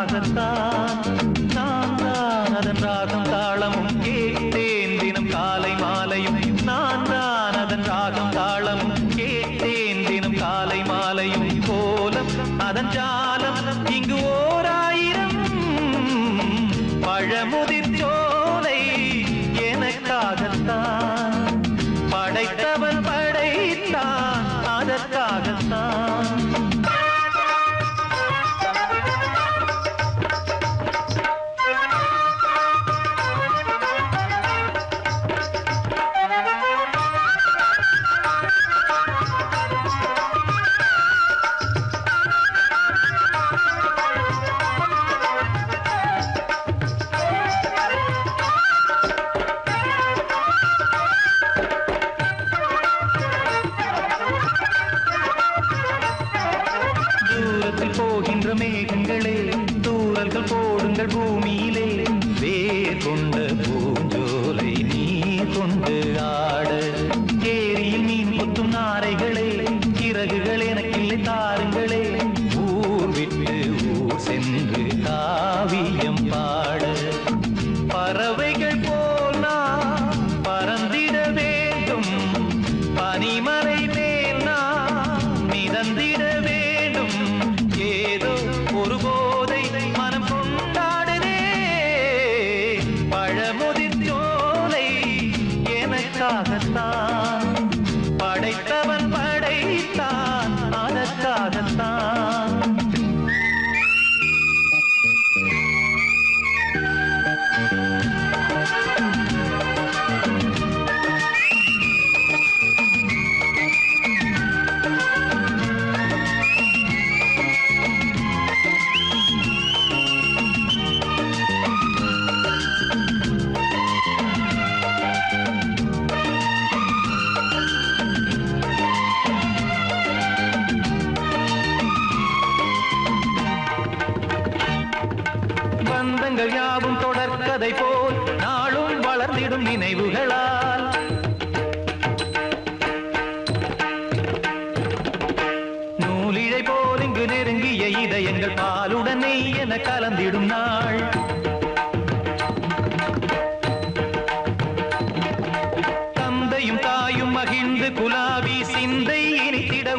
அதற்காகத்தான்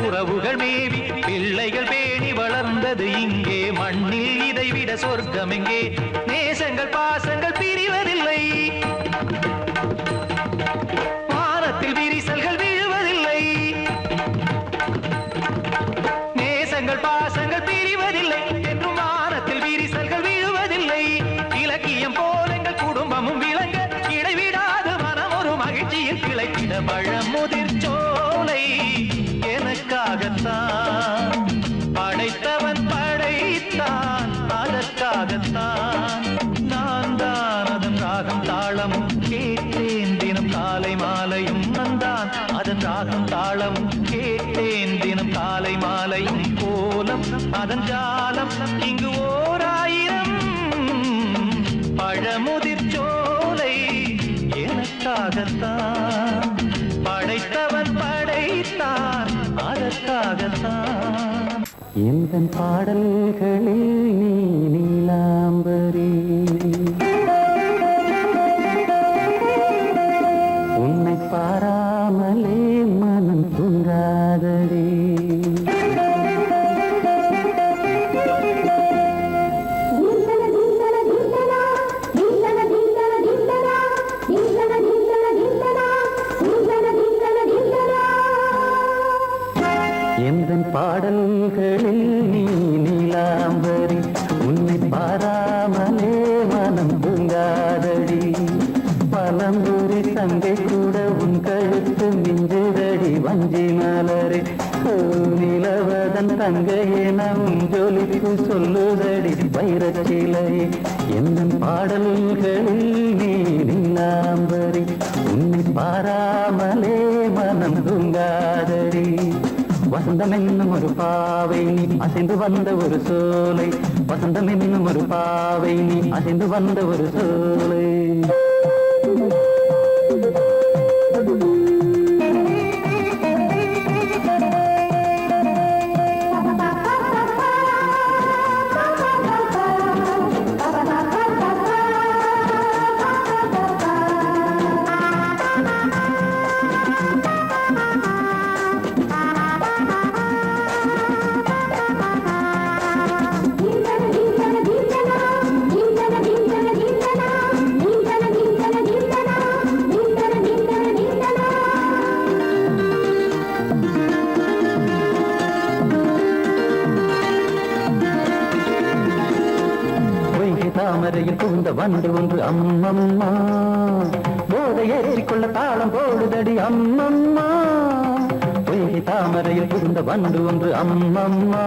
உறவுகள் மேவி பிள்ளைகள் பேணி வளர்ந்தது இங்கே. மண்ணில் இதைவிட சொர்க்கம் எங்கே நேசங்கள் பாசங்கள் பிரி தாளமும் கேட்டேன். தினம் காலை மாலையும் வந்தான் அதன் ராகம் தாளமும் கேட்டேன். தினம் காலை மாலையும் கோலம் அதன் ஜாலம் இங்கு ஓர் ஆயிரம். பழமுதிர் சோலை எனக்காகத்தான். படைத்தவன் படைத்தான் அதற்காகத்தான். எந்த பாடல்களில் நீ நீலாம் தூங்காதடி வசந்தம் என்னும் ஒரு பாவை நீ. அசைந்து வந்த ஒரு சோலை. வசந்தம் என்னும் ஒரு பாவை நீ. அசைந்து வந்த ஒரு சோலை. தாமரையில் புகுந்த வண்டு ஒன்று அம்மம்மா. போதை ஏற்றிக்கொள்ள தாளம் போடுதடி அம்மம்மா. பொய்கை தாமரையில் புகுந்த வண்டு ஒன்று அம்மம்மா.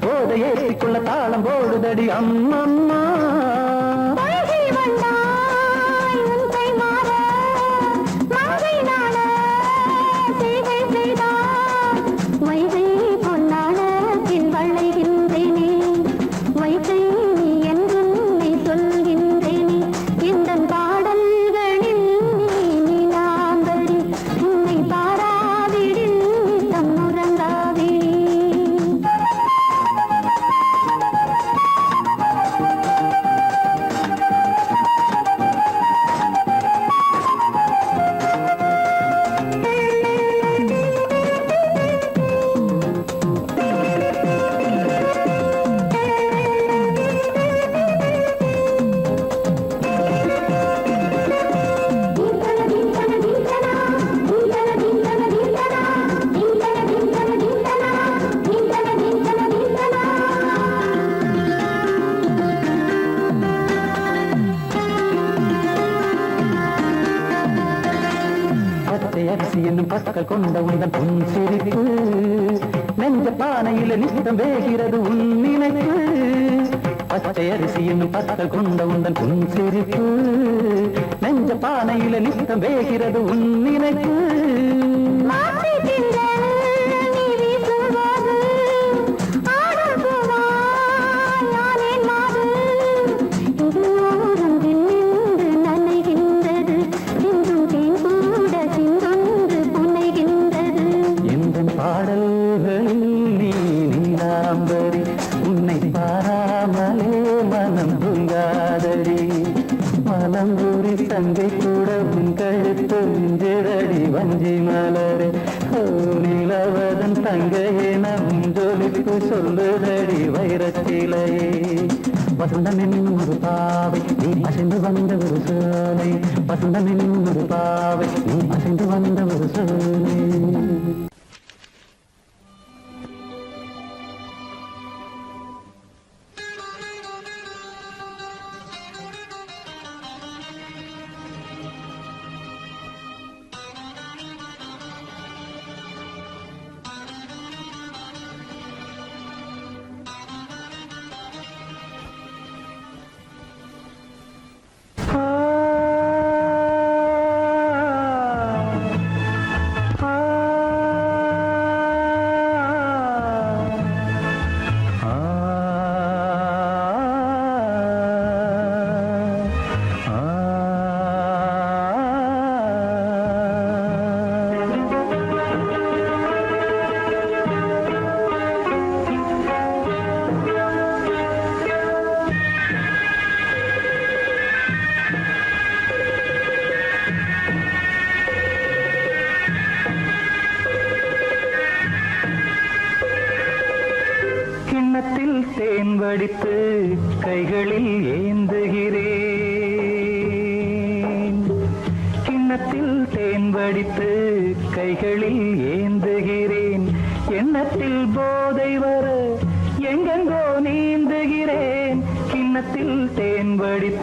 போதை ஏற்றிக்கொள்ள தாளம் போடுதடி அம்மம்மா. பானையில நித்தம் வேகிறது உன் நினைப்பு. பச்சை அரிசி என்னும் பற்கள் கொண்ட உந்தன் பொன் சிரிப்பு. நெஞ்ச பானையில நிஷ்டம் வேகிறது உன் நினைப்பு.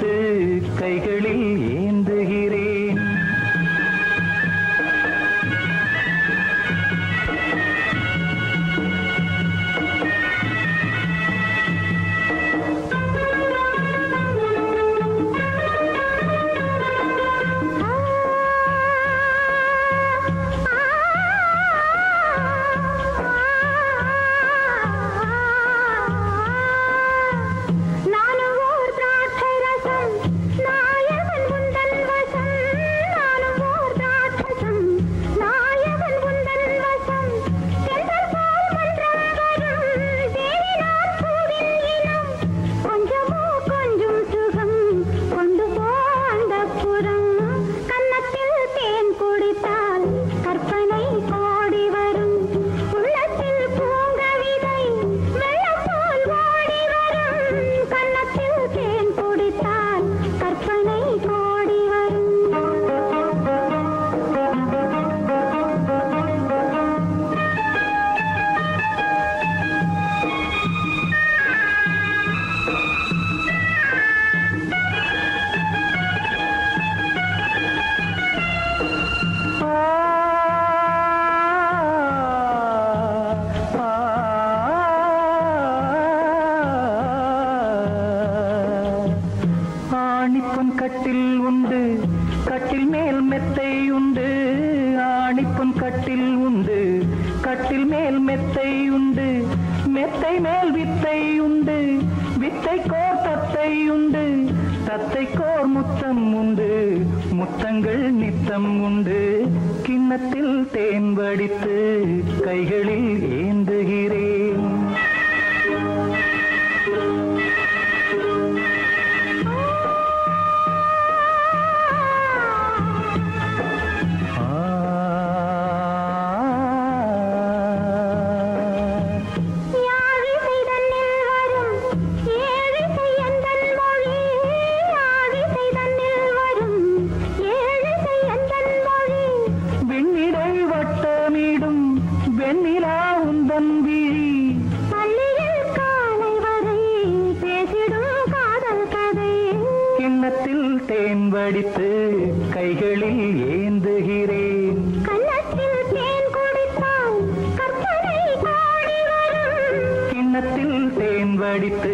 கிண்ணத்தில் கைகளில் ஏந்துகிறேன் படித்து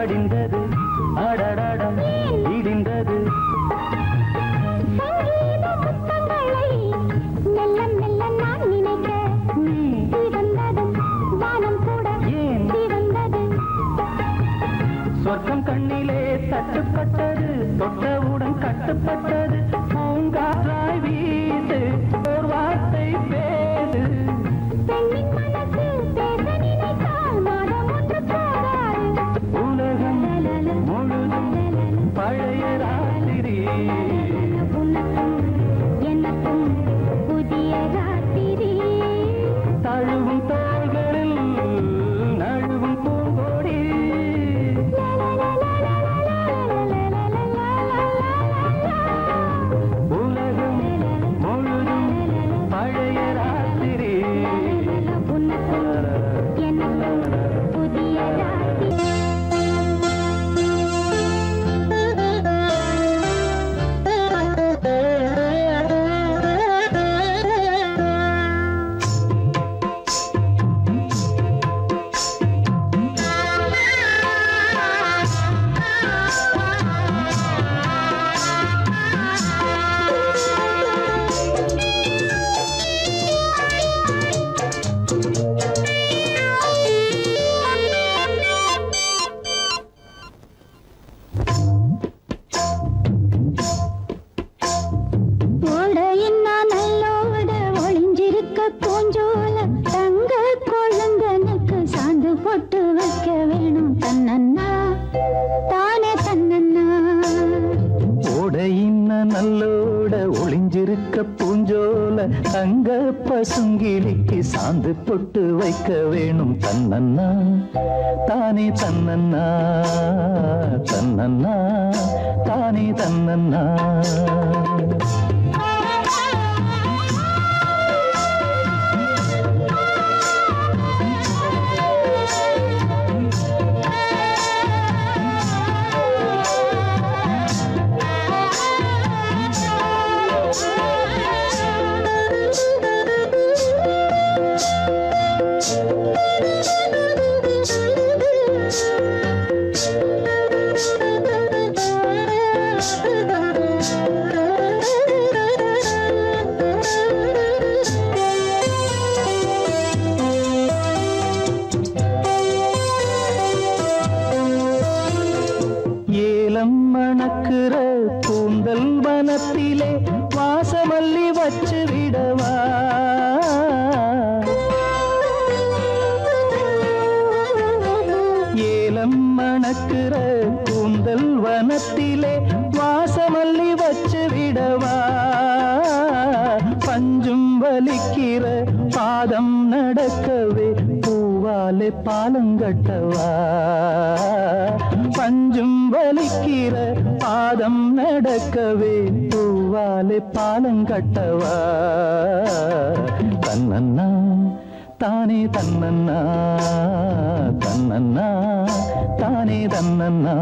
ஆடின்றது ஆடடாடம் இடின்றது சொர்க்கம் கண்ணிலே தட்டுப்பட்டது தொட்டவுடன் கட்டுப்பட்டது. తానే తన్నన్నా తన్నన్నా తానే తన్నన్నా. நடக்கவே பூவாலே பாலம் கட்டவா? தன்னண்ணா தானே தன்னண்ணா தன்னண்ணா தானே தன்னண்ணா.